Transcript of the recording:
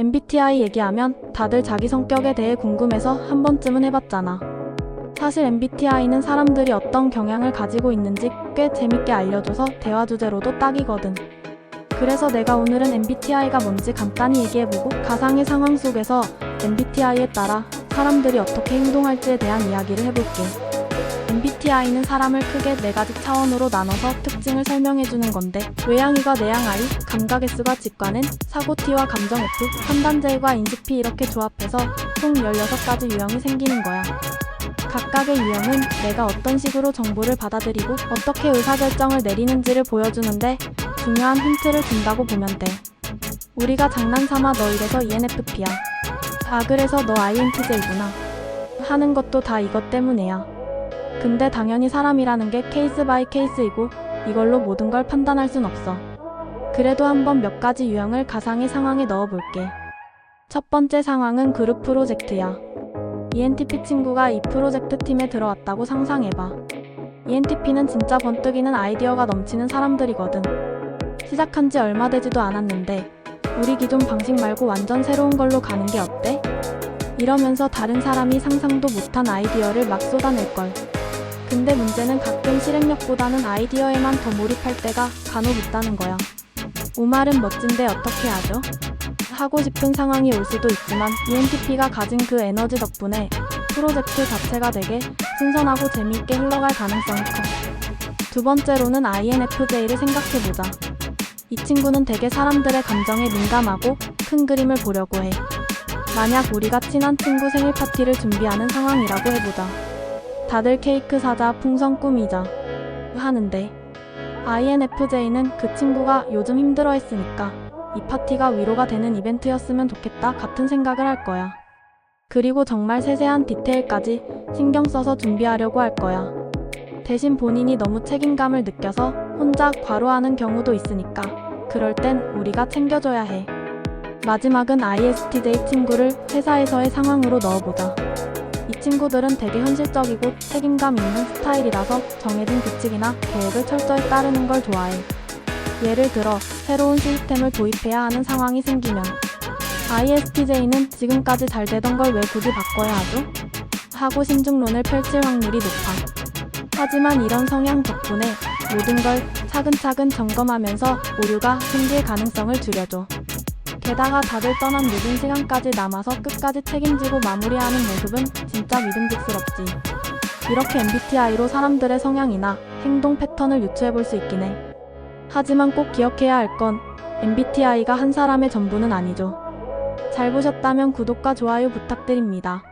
MBTI 얘기하면 다들 자기 성격에 대해 궁금해서 한 번쯤은 해봤잖아. 사실 MBTI는 사람들이 어떤 경향을 가지고 있는지 꽤 재밌게 알려줘서 대화 주제로도 딱이거든. 그래서 내가 오늘은 MBTI가 뭔지 간단히 얘기해보고 가상의 상황 속에서 MBTI에 따라 사람들이 어떻게 행동할지에 대한 이야기를 해볼게. MBTI는 사람을 크게 네 가지 차원으로 나눠서 특징을 설명해주는 건데 외향이가 내향 I, 감각 S과 직관N, 사고 T와 감정 F, 판단 J과 인식 P 이렇게 조합해서 총 16가지 유형이 생기는 거야. 각각의 유형은 내가 어떤 식으로 정보를 받아들이고 어떻게 의사결정을 내리는지를 보여주는데 중요한 힌트를 준다고 보면 돼. 우리가 장난삼아 너 이래서 ENFP야. 아 그래서 너 INTJ구나. 하는 것도 다 이것 때문이야. 근데 당연히 사람이라는 게 케이스 바이 케이스이고 이걸로 모든 걸 판단할 순 없어. 그래도 한번 몇 가지 유형을 가상의 상황에 넣어볼게. 첫 번째 상황은 그룹 프로젝트야. ENTP 친구가 이 프로젝트 팀에 들어왔다고 상상해봐. ENTP는 진짜 번뜩이는 아이디어가 넘치는 사람들이거든. 시작한 지 얼마 되지도 않았는데 우리 기존 방식 말고 완전 새로운 걸로 가는 게 어때? 이러면서 다른 사람이 상상도 못한 아이디어를 막 쏟아낼걸. 근데 문제는 가끔 실행력보다는 아이디어에만 더 몰입할 때가 간혹 있다는 거야. 우말은 멋진데 어떻게 하죠? 하고 싶은 상황이 올 수도 있지만 ENTP가 가진 그 에너지 덕분에 프로젝트 자체가 되게 신선하고 재미있게 흘러갈 가능성이 커. 두 번째로는 INFJ를 생각해보자. 이 친구는 되게 사람들의 감정에 민감하고 큰 그림을 보려고 해. 만약 우리가 친한 친구 생일 파티를 준비하는 상황이라고 해보자. 다들 케이크 사자 풍선 꾸미자 하는데 INFJ는 그 친구가 요즘 힘들어 했으니까 이 파티가 위로가 되는 이벤트였으면 좋겠다 같은 생각을 할 거야. 그리고 정말 세세한 디테일까지 신경 써서 준비하려고 할 거야. 대신 본인이 너무 책임감을 느껴서 혼자 과로하는 경우도 있으니까 그럴 땐 우리가 챙겨줘야 해. 마지막은 ISTJ 친구를 회사에서의 상황으로 넣어보자. 이 친구들은 되게 현실적이고 책임감 있는 스타일이라서 정해진 규칙이나 계획을 철저히 따르는 걸 좋아해. 예를 들어 새로운 시스템을 도입해야 하는 상황이 생기면 ISTJ는 지금까지 잘 되던 걸 왜 굳이 바꿔야 하죠? 하고 신중론을 펼칠 확률이 높아. 하지만 이런 성향 덕분에 모든 걸 차근차근 점검하면서 오류가 생길 가능성을 줄여줘. 게다가 다들 떠난 늦은 시간까지 남아서 끝까지 책임지고 마무리하는 모습은 진짜 믿음직스럽지. 이렇게 MBTI로 사람들의 성향이나 행동 패턴을 유추해 볼 수 있긴 해. 하지만 꼭 기억해야 할 건 MBTI가 한 사람의 전부는 아니죠. 잘 보셨다면 구독과 좋아요 부탁드립니다.